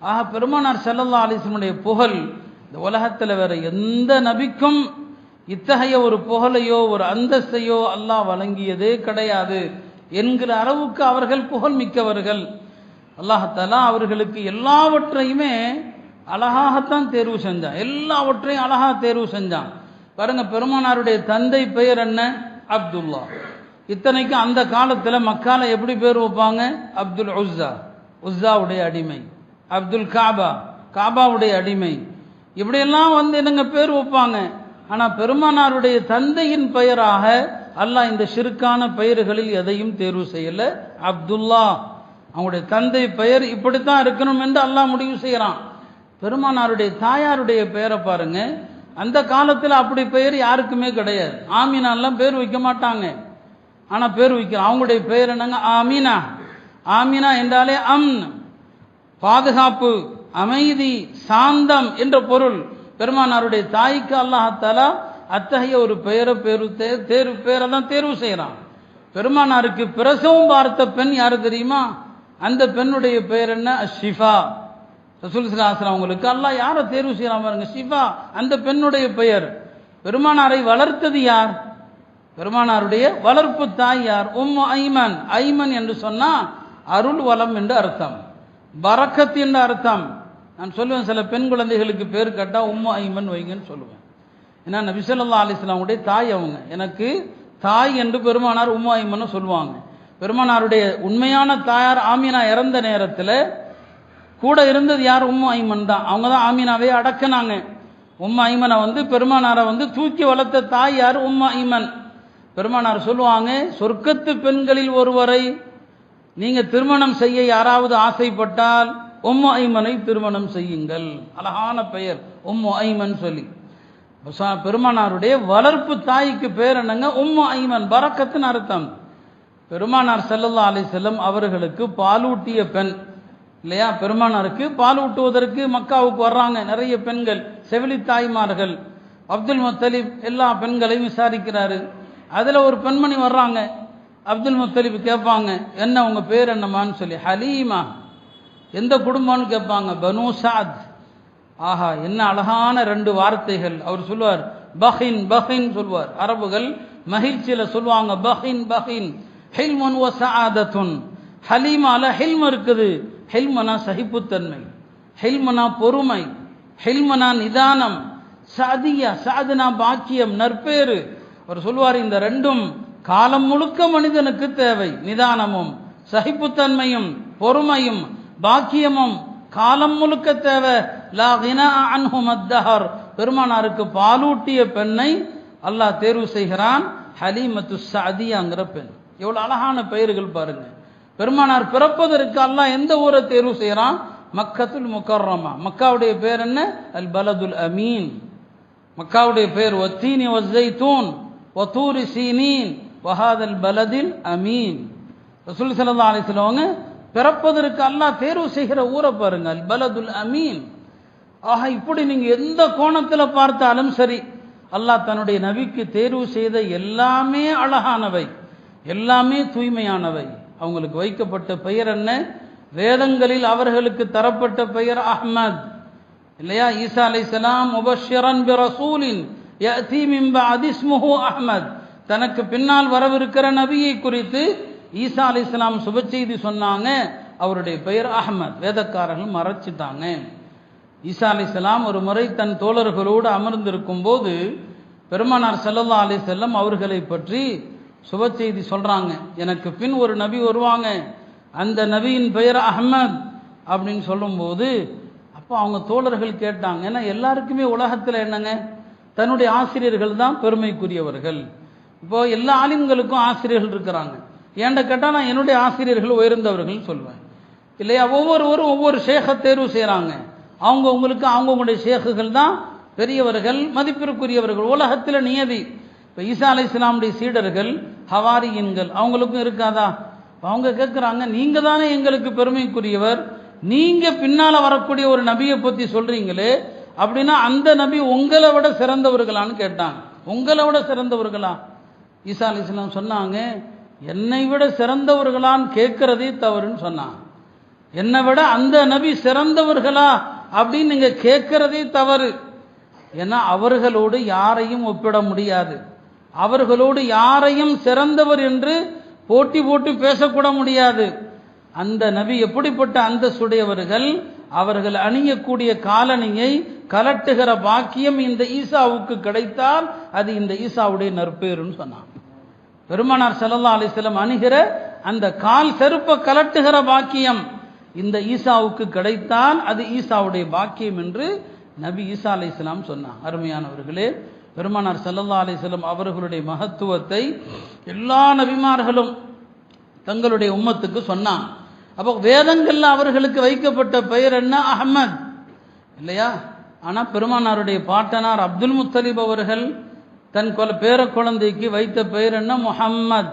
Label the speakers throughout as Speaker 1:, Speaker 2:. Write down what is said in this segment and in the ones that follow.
Speaker 1: ஆக பெருமானார் செல்லல்லா அலிஸ்லமுடைய புகழ் இந்த உலகத்தில் வேற எந்த நபிக்கும் இத்தகைய ஒரு புகழையோ ஒரு அந்தஸ்தையோ அல்லாஹ் வழங்கியதே கிடையாது என்கிற அளவுக்கு அவர்கள் புகழ் மிக்கவர்கள். அல்லாஹாலா அவர்களுக்கு எல்லாவற்றையுமே அழகாகத்தான் தேர்வு செஞ்சான். எல்லாவற்றையும் அழகா தேர்வு செஞ்சான். பாருங்க பெருமானாருடைய தந்தை பெயர் என்ன? அப்துல்லா. இத்தனைக்கும் அந்த காலத்தில் மக்கால எப்படி பேர் வைப்பாங்க? அப்துல் உஸ்ஸா. உஸ்ஸாவுடைய அடிமை. அப்துல் காபா. காபாவுடைய அடிமை. இப்படியெல்லாம் வந்து என்னங்க பேர் வைப்பாங்க? ஆனால் பெருமானாருடைய தந்தையின் பெயராக அல்லாஹ் இந்த சிறுக்கான பெயர்களில் எதையும் தேர்வு செய்யலை. அப்துல்லா. அவங்களுடைய தந்தை பெயர் இப்படித்தான் இருக்கணும் என்று அல்லாஹ் முடிவு செய்கிறான் பெருமானாருடைய தாயாருடைய பெயரை பாருங்க. அந்த காலத்தில் அப்படி பெயர் யாருக்குமே கிடையாது. ஆமீனாலாம் பேர் வைக்க மாட்டாங்க. ஆனால் பேர் வைக்கிறான் அவங்களுடைய பெயர் என்னங்க? ஆமீனா. ஆமீனா என்றாலே அம் பாதுகாப்பு அமைதி சாந்தம் என்ற பொருள் பெருமானாருடைய தாய்க்கு அல்லாஹாலா அத்தகைய ஒரு பெயரை பேரு தேர்வு பேரை தான் தேர்வு செய்கிறான் பெருமானாருக்கு பிரசவம் பார்த்த பெண் யாரு தெரியுமா? அந்த பெண்ணுடைய பெயர் என்ன? ஷிஃபா. ரசூல் சிலாசன் அவங்களுக்கு அல்லாஹ் யாரை தேர்வு செய்யலாம் பாருங்க? ஷிஃபா. அந்த பெண்ணுடைய பெயர். பெருமானாரை வளர்த்தது யார்? பெருமானாருடைய வளர்ப்பு தாய் யார்? உம் ஐமன். ஐமன் என்று சொன்னா அருள் வளம் என்று அர்த்தம். பரக்கத் அர்த்தம். நான் சொல்லுவேன் சில பெண் குழந்தைகளுக்கு பேர் கேட்டால் உம்மா ஐமன் வைங்கன்னு சொல்லுவேன். ஏன்னா நபிசல்லா அலிஸ்லாமுடைய தாய் அவங்க. எனக்கு தாய் என்று பெருமானார் உம்மா ஐமன்னு சொல்லுவாங்க. பெருமானாருடைய உண்மையான தாயார் ஆமீனா இறந்த நேரத்தில் கூட இருந்தது யார்? உம்மு ஐமன் தான். அவங்க தான் ஆமீனாவே அடக்கினாங்க. உம்மு ஐமனை வந்து பெருமானாரை வந்து தூக்கி வளர்த்த தாய் யார்? உம்மு ஐமன் பெருமானார் சொல்லுவாங்க சொர்க்கத்து பெண்களில் ஒருவரை நீங்க திருமணம் செய்ய யாராவது ஆசைப்பட்டால் உம்மு ஐமனை திருமணம் செய்யுங்கள். அழகான பெயர் உம்மு ஐமன் சொல்லி. பெருமானாருடைய வளர்ப்பு தாய்க்கு பேர் என்னங்க? உம்மு ஐமன். பறக்கத்தின் அர்த்தம். பெருமானார் செல்லல்லா அலை செல்லம் அவர்களுக்கு பாலூட்டிய பெண். இல்லையா? பெருமானாருக்கு பாலூட்டுவதற்கு மக்காவுக்கு வர்றாங்க. நிறைய பெண்கள் செவிலி தாய்மார்கள். அப்துல் முத்தலிப் எல்லா பெண்களையும் விசாரிக்கிறாரு. அதில் ஒரு பெண்மணி வர்றாங்க. அப்துல் முத்தலிப் கேட்பாங்க என்ன உங்க பேர் என்னம்மான்னு சொல்லி? ஹலீமா. எந்த குடும்பம்னு கேட்பாங்க பனு சாத். ஆஹா என்ன அழகான ரெண்டு வார்த்தைகள். அவர் சொல்லுவார் பஹின் பஹின் சொல்வார் அரபுகள் மகிழ்ச்சியில் சொல்லுவாங்க பஹின் பஹின் ஹில்மன் ஒ சாதத்துன். ஹலீமால ஹில்ம் இருக்குது. ஹெல்மனா சகிப்புத்தன்மை ஹெல்மனா பொறுமை ஹெல்மனா நிதானம். சாதியா சாதனா பாக்கியம் நற்பேறு. அவர் சொல்வார் இந்த ரெண்டும் காலம் முழுக்க மனிதனுக்கு தேவை. நிதானமும் சகிப்புத்தன்மையும் பொறுமையும் பாக்கியமும் காலம் முழுக்க தேவை. லா அன்ஹும் அத்தஹர் பெருமானாருக்கு பாலூட்டிய பெண்ணை அல்லாஹ் தேர்வு செய்கிறான். ஹலீமத்து சதியாங்கிற பெண். எவ்வளவு அழகான பெயர்கள் பாருங்க. பெருமானார் பிறப்பதற்கு அல்லாஹ் எந்த ஊரை தேர்வு செய்கிறான்? மக்கத்துல் முக்கர்ரமா மக்காவுடைய பேர் என்ன? அல் பலதுல் அமீன். மக்காவுடைய பேர் ஒத்தீனி ஒஸ்ஸைத்தூன் ஒத்தூரி சீனீன். வஹாதல் பலதில் அமீன். ரசூல் சல்லா அலிஸ்லவங்க பிறப்பதற்கு அல்லாஹ் தேர்வு செய்கிற ஊரை பாருங்க அல் பலதுல் அமீன். ஆக இப்படி நீங்கள் எந்த கோணத்தில் பார்த்தாலும் சரி அல்லாஹ் தன்னுடைய நபிக்கு தேர்வு செய்த எல்லாமே அழகானவை எல்லாமே தூய்மையானவை. அவங்களுக்கு வைக்கப்பட்ட பெயர் என்ன? வேதங்களில் அவர்களுக்கு தரப்பட்ட பெயர் அஹ்மத். இல்லையா? ஈசா அலை சலாம் முபஷரன் பிரசூலின் அதிஸ்முஹு அஹ்மத். தனக்கு பின்னால் வரவிருக்கிற நபியை குறித்து ஈசா அலி இஸ்லாம் சுப செய்தி சொன்னாங்க. அவருடைய பெயர் அஹமத். வேதக்காரர்கள் மறைச்சிட்டாங்க. ஈசா அலி இஸ்லாம் ஒரு முறை தன் தோழர்களோடு அமர்ந்திருக்கும் போது பெருமானார் செல்லல்லா அலி செல்லம் அவர்களை பற்றி சுப செய்தி சொல்றாங்க. எனக்கு பின் ஒரு நபி வருவாங்க. அந்த நபியின் பெயர் அஹமத் அப்படின்னு சொல்லும்போது அப்போ அவங்க தோழர்கள் கேட்டாங்க. ஏன்னா எல்லாருக்குமே உலகத்தில் என்னங்க? தன்னுடைய ஆசிரியர்கள் தான் பெருமைக்குரியவர்கள். இப்போ எல்லா ஆலிம்களுக்கும் ஆசிரியர்கள் இருக்கிறாங்க. ஏன்ட கேட்டால் நான் என்னுடைய ஆசிரியர்கள் உயர்ந்தவர்கள் சொல்வேன். இல்லையா? ஒவ்வொருவரும் ஒவ்வொரு ஷேഖ தேர்வு செய்கிறாங்க அவங்க உங்களுக்கு அவங்கவுங்களுடைய ஷேக்குகள் தான் பெரியவர்கள் மதிப்பிற்குரியவர்கள் உலகத்தில் நியதி. இப்போ ஈசா அலை இஸ்லாமுடைய சீடர்கள் ஹவாரியின்கள் அவங்களுக்கும் இருக்காதா? அவங்க கேட்குறாங்க நீங்கள் தானே எங்களுக்கு பெருமைக்குரியவர் நீங்கள் பின்னால் வரக்கூடிய ஒரு நபியை பற்றி சொல்றீங்களே அப்படின்னா அந்த நபி உங்களை விட சிறந்தவர்களான்னு கேட்டாங்க. உங்களை விட சிறந்தவர்களா? ஈசா அலி இஸ்லாம் சொன்னாங்க என்னை விட சிறந்தவர்களான்னு கேட்கறதே தவறுன்னு சொன்னாங்க என்னை விட அந்த நபி சிறந்தவர்களா அப்படின்னு நீங்கள் கேட்கறதே தவறு. ஏன்னா அவர்களோடு யாரையும் ஒப்பிட முடியாது. அவர்களோடு யாரையும் சிறந்தவர் என்று போட்டி போட்டு பேசக்கூட முடியாது. அந்த நபி எப்படிப்பட்ட அந்தஸ்துடையவர்கள்? அவர்கள் அணியக்கூடிய காலணியை கலட்டுகிற பாக்கியம் இந்த ஈசாவுக்கு கிடைத்தால் அது இந்த ஈசாவுடைய நற்பேருன்னு சொன்னான். பெருமானார் செல்லல்லா அலிஸ்லம் அணுகிற அணிகிற அந்த கால் செருப்பை கலட்டுகிற பாக்கியம் இந்த ஈசாவுக்கு கிடைத்தால் அது ஈசாவுடைய பாக்கியம் என்று நபி ஈசா அலைஹிஸ்ஸலாம் சொன்னார். அருமையானவர்களே பெருமானார் செல்லல்லா அலிஸ்லம் அவர்களுடைய மகத்துவத்தை எல்லா நபிமார்களும் தங்களுடைய உம்மத்துக்கு சொன்னான் அப்போ வேதங்கள்ல அவர்களுக்கு வைக்கப்பட்ட பெயர் என்ன? அஹ்மத். இல்லையா? ஆனால் பெருமானாருடைய பாட்டனார் அப்துல் முத்தலிப் அவர்கள் தன் கொல பேர குழந்தைக்கு வைத்த பெயர் என்ன? முஹம்மத்.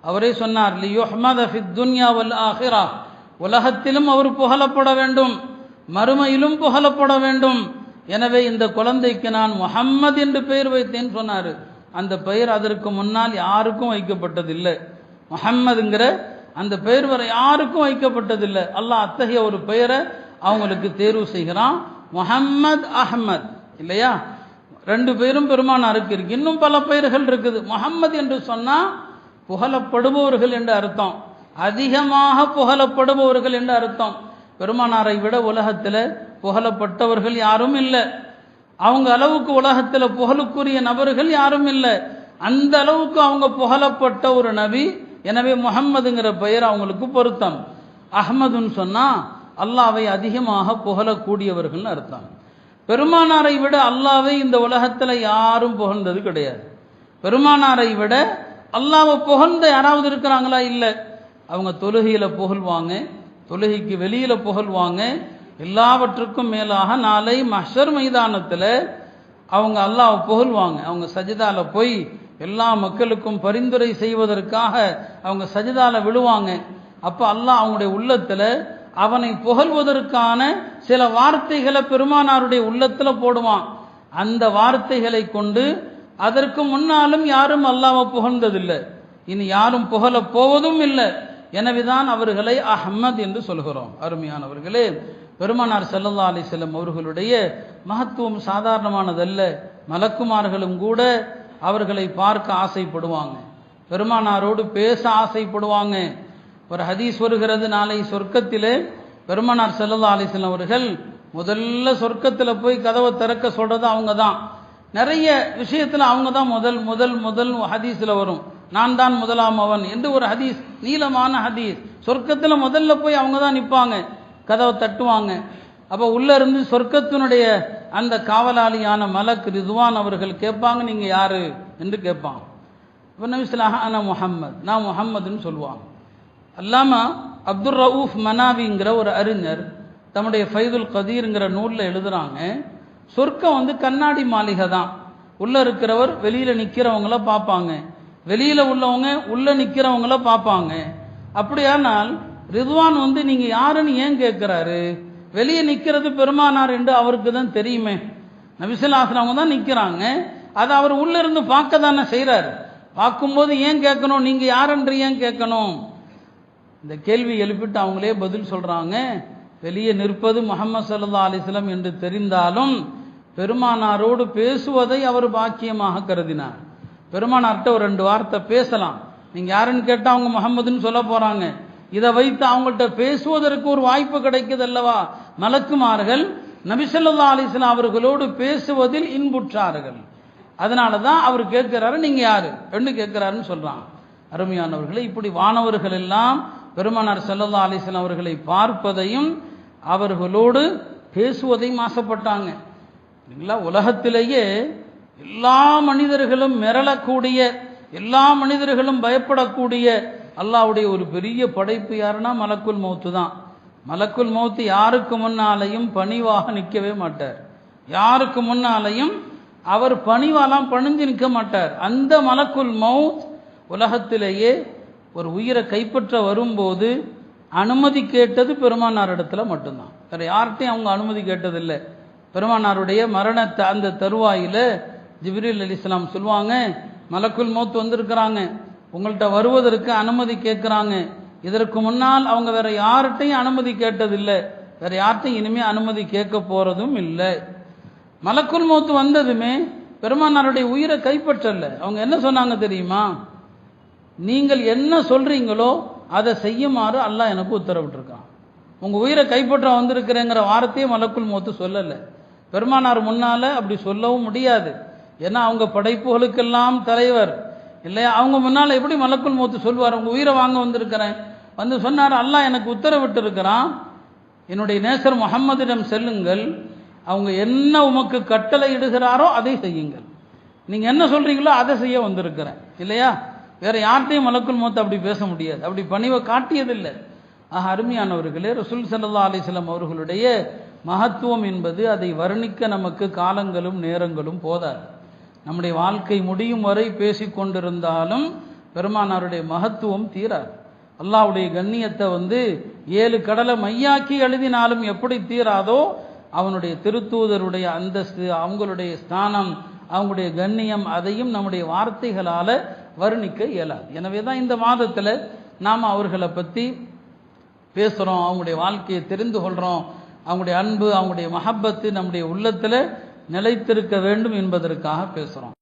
Speaker 1: அவரே சொன்னார் லியுஹ்மத ஃபித் துன்யா வல் ஆஹிரா. உலகத்திலும் அவர் புகழப்பட வேண்டும் மறுமையிலும் புகழப்பட வேண்டும். எனவே இந்த குழந்தைக்கு நான் முஹம்மது என்று பெயர் வைத்தேன் சொன்னார். அந்த பெயர் அதற்கு முன்னால் யாருக்கும் வைக்கப்பட்டதில்லை. முஹம்மதுங்கிற அந்த பெயர் வரை யாருக்கும் வைக்கப்பட்டதில்லை. அல்லாஹ் அத்தகைய ஒரு பெயரை அவங்களுக்கு தேர்வு செய்கிறான். முஹம்மத் அஹ்மத். இல்லையா? ரெண்டு பேரும் பெருமானாருக்கு இருக்கு. இன்னும் பல பெயர்கள் இருக்குது. முஹம்மது என்று சொன்னா புகழப்படுபவர்கள் என்று அர்த்தம். அதிகமாக புகழப்படுபவர்கள் என்று அர்த்தம். பெருமானாரை விட உலகத்தில் புகழப்பட்டவர்கள் யாரும் இல்லை. அவங்க அளவுக்கு உலகத்தில் புகழுக்குரிய நபர்கள் யாரும் இல்லை. அந்த அளவுக்கு அவங்க புகழப்பட்ட ஒரு நபி எனவே முகம்மதுங்கிற பெயர் அவங்களுக்கு பொருத்தம். அஹ்மதுன்னு சொன்னா அல்லாவை அதிகமாக புகழக்கூடியவர்கள்னு அர்த்தம். பெருமானாரை விட அல்லாவை இந்த உலகத்தில் யாரும் புகழ்ந்தது கிடையாது. பெருமானாரை விட அல்லாவை புகழ்ந்த யாராவது இருக்கிறாங்களா? இல்லை. அவங்க தொழுகையில் புகழ்வாங்க தொழுகைக்கு வெளியில் புகழ்வாங்க. எல்லாவற்றுக்கும் மேலாக நாளை மஷர் மைதானத்தில் அவங்க அல்லாஹ் புகழ்வாங்க. அவங்க சஜிதாவில் போய் எல்லா மக்களுக்கும் பரிந்துரை செய்வதற்காக அவங்க சஜிதாவில் விழுவாங்க. அப்போ அல்லாஹ் அவங்களுடைய உள்ளத்தில் அவனை புகழ்வதற்கான சில வார்த்தைகளை பெருமானாருடைய உள்ளத்தில் போடுவான். அந்த வார்த்தைகளை கொண்டு அதற்கு முன்னாலும் யாரும் அல்லாவை புகழ்ந்ததில்லை. இனி யாரும் புகழ போவதும் இல்லை. எனவேதான் அவர்களை அஹ்மத் என்று சொல்கிறோம். அருமையானவர்களே பெருமானார் செல்லல்லா அலி செல்லம் அவர்களுடைய மகத்துவம் சாதாரணமானதல்ல. மலக்குமார்களும் கூட அவர்களை பார்க்க ஆசைப்படுவாங்க. பெருமானாரோடு பேச ஆசைப்படுவாங்க. ஒரு ஹதீஸ் வருகிறது நாளை சொர்க்கத்திலே. பெருமானார் ஸல்லல்லாஹு அலைஹி அவர்கள் முதல்ல சொர்க்கத்தில் போய் கதவை திறக்க சொல்கிறது அவங்க தான் நிறைய விஷயத்தில் அவங்க தான் முதல் முதல் முதல் ஹதீஸில் வரும். நான் தான் முதலாம் அவன் என்று ஒரு ஹதீஸ் நீளமான ஹதீஸ். சொர்க்கத்தில் முதல்ல போய் அவங்க தான் நிற்பாங்க கதவை தட்டுவாங்க. அப்போ உள்ளே இருந்து சொர்க்கத்தினுடைய அந்த காவலாளியான மலக் ரிதுவான் அவர்கள் கேட்பாங்க நீங்கள் யார்? என்று கேட்பாங்க. இப்போ நபிஸ்லாஹ் அனா நான் முஹம்மதுன்னு சொல்லுவாங்க. அல்லாமா அப்துல் ரவுஃப் மனாவிங்கிற ஒரு அறிஞர் தம்முடைய ஃபைதுல் கதீருங்கிற நூலில் எழுதுகிறாங்க சொர்க்கம் வந்து கண்ணாடி மாளிகை தான். உள்ளே இருக்கிறவர் வெளியில் நிற்கிறவங்கள பார்ப்பாங்க. வெளியில் உள்ளவங்க உள்ளே நிற்கிறவங்கள பார்ப்பாங்க. அப்படியானால் ரிதுவான் வந்து நீங்கள் யாருன்னு ஏன் கேட்குறாரு வெளியே நிற்கிறது பெருமானார் என்று அவருக்கு தான் தெரியுமே நபிசிலாசனவங்க தான் நிற்கிறாங்க அதை அவர் உள்ளிருந்து பார்க்க தானே செய்கிறார் பார்க்கும்போது ஏன் கேட்கணும்? நீங்கள் யாரென்று ஏன் கேட்கணும்? இந்த கேள்வி எழுப்பிட்டு அவங்களே பதில் சொல்கிறாங்க வெளியே நிற்பது முகமது சல்லா அலிஸ்லம் என்று தெரிந்தாலும் பெருமானாரோடு பேசுவதை அவர் பாக்கியமாக கருதினார். பெருமானார்கிட்ட ஒரு ரெண்டு வார்த்தை பேசலாம். நீங்கள் யாருன்னு கேட்டால் அவங்க முகமதுன்னு சொல்ல போகிறாங்க இதை வைத்து அவங்கள்ட்ட பேசுவதற்கு ஒரு வாய்ப்பு கிடைக்குது அல்லவா? மலக்குமார்கள் நபிசல்லா அலிஸ்லாம் அவர்களோடு பேசுவதில் இன்புற்றார்கள். அதனால தான் அவர் கேட்கிறாரு நீங்கள் யாரு? பெண்ணு கேட்கிறாருன்னு சொல்கிறான் அருமையானவர்களே இப்படி வானவர்கள் எல்லாம் பெருமானார் செல்லல்லா அலிஸ்லாம் அவர்களை பார்ப்பதையும் அவர்களோடு பேசுவதையும் ஆசைப்பட்டாங்க. இல்லைங்களா? உலகத்திலேயே எல்லா மனிதர்களும் மிரளக்கூடிய எல்லா மனிதர்களும் பயப்படக்கூடிய அல்லாவுடைய ஒரு பெரிய படைப்பு யாருன்னா மலக்குல் மௌத்து தான். மலக்குல் மௌத்து யாருக்கு முன்னாலையும் பணிவாக நிற்கவே மாட்டார். யாருக்கு முன்னாலையும் அவர் பணிவாலாம் பணிஞ்சு நிற்க மாட்டார். அந்த மலக்குல் மௌத் உலகத்திலேயே ஒரு உயிரை கைப்பற்ற வரும்போது அனுமதி கேட்டது பெருமானார் இடத்துல மட்டும்தான். வேற யார்கிட்டையும் அவங்க அனுமதி கேட்டதில்லை. பெருமானாருடைய மரணத்தை அந்த தருவாயில ஜிப்ரீல் அலி இஸ்லாம் சொல்லுவாங்க மலக்குல் மௌத் வந்திருக்கிறாங்க. உங்கள்கிட்ட வருவதற்கு அனுமதி கேட்குறாங்க. இதற்கு முன்னால் அவங்க வேற யார்கிட்டையும் அனுமதி கேட்டதில்லை. வேற யார்கிட்டையும் இனிமே அனுமதி கேட்க போறதும் இல்லை. மலக்குல் மௌத்து வந்ததுமே பெருமானாருடைய உயிரை கைப்பற்றல. அவங்க என்ன சொன்னாங்க தெரியுமா? நீங்கள் என்ன சொல்றீங்களோ அதை செய்யுமாறு அல்லாஹ் எனக்கு உத்தரவிட்டிருக்கான். உங்கள் உயிரை கைப்பற்ற வந்திருக்கிறேங்கிற வார்த்தையே மலக்குள் மூத்து சொல்லலை. பெருமானார் முன்னால் அப்படி சொல்லவும் முடியாது. ஏன்னா அவங்க படைப்புகளுக்கெல்லாம் தலைவர். இல்லையா? அவங்க முன்னால் எப்படி மலக்குள் மூத்து சொல்லுவார் உங்கள் உயிரை வாங்க வந்திருக்கிறேன். வந்து சொன்னார் அல்லாஹ் எனக்கு உத்தரவிட்டு இருக்கிறான் என்னுடைய நேசர் முகம்மதிடம் செல்லுங்கள். அவங்க என்ன உமக்கு கட்டளை இடுகிறாரோ அதை செய்யுங்கள். நீங்கள் என்ன சொல்கிறீங்களோ அதை செய்ய வந்திருக்கிறேன். இல்லையா? வேற யார்கிட்டையும் மலக்குள் மூத்த அப்படி பேச முடியாது. அப்படி பணிவை காட்டியதில்லை. ஆக அருமையானவர்களே ரசூல் சல்லா அலிஸ்லாம் அவர்களுடைய மகத்துவம் என்பது அதை வர்ணிக்க நமக்கு காலங்களும் நேரங்களும் போதாது. நம்முடைய வாழ்க்கை முடியும் வரை பேசி கொண்டிருந்தாலும் பெருமானாருடைய மகத்துவம் தீராது. அல்லாவுடைய கண்ணியத்தை வந்து ஏழு கடலை மையாக்கி எழுதினாலும் எப்படி தீராதோ அவனுடைய திருத்தூதருடைய அந்தஸ்து அவங்களுடைய ஸ்தானம் அவங்களுடைய கண்ணியம் அதையும் நம்முடைய வார்த்தைகளால் வர்ணிக்க இயலாது. எனவே தான் இந்த மாதத்தில் நாம் அவர்களை பற்றி பேசுகிறோம் அவங்களுடைய வாழ்க்கையை தெரிந்து கொள்கிறோம் அவங்களுடைய அன்பு அவங்களுடைய மஹப்பத்து நம்முடைய உள்ளத்தில் நிலைத்திருக்க வேண்டும் என்பதற்காக பேசுகிறோம்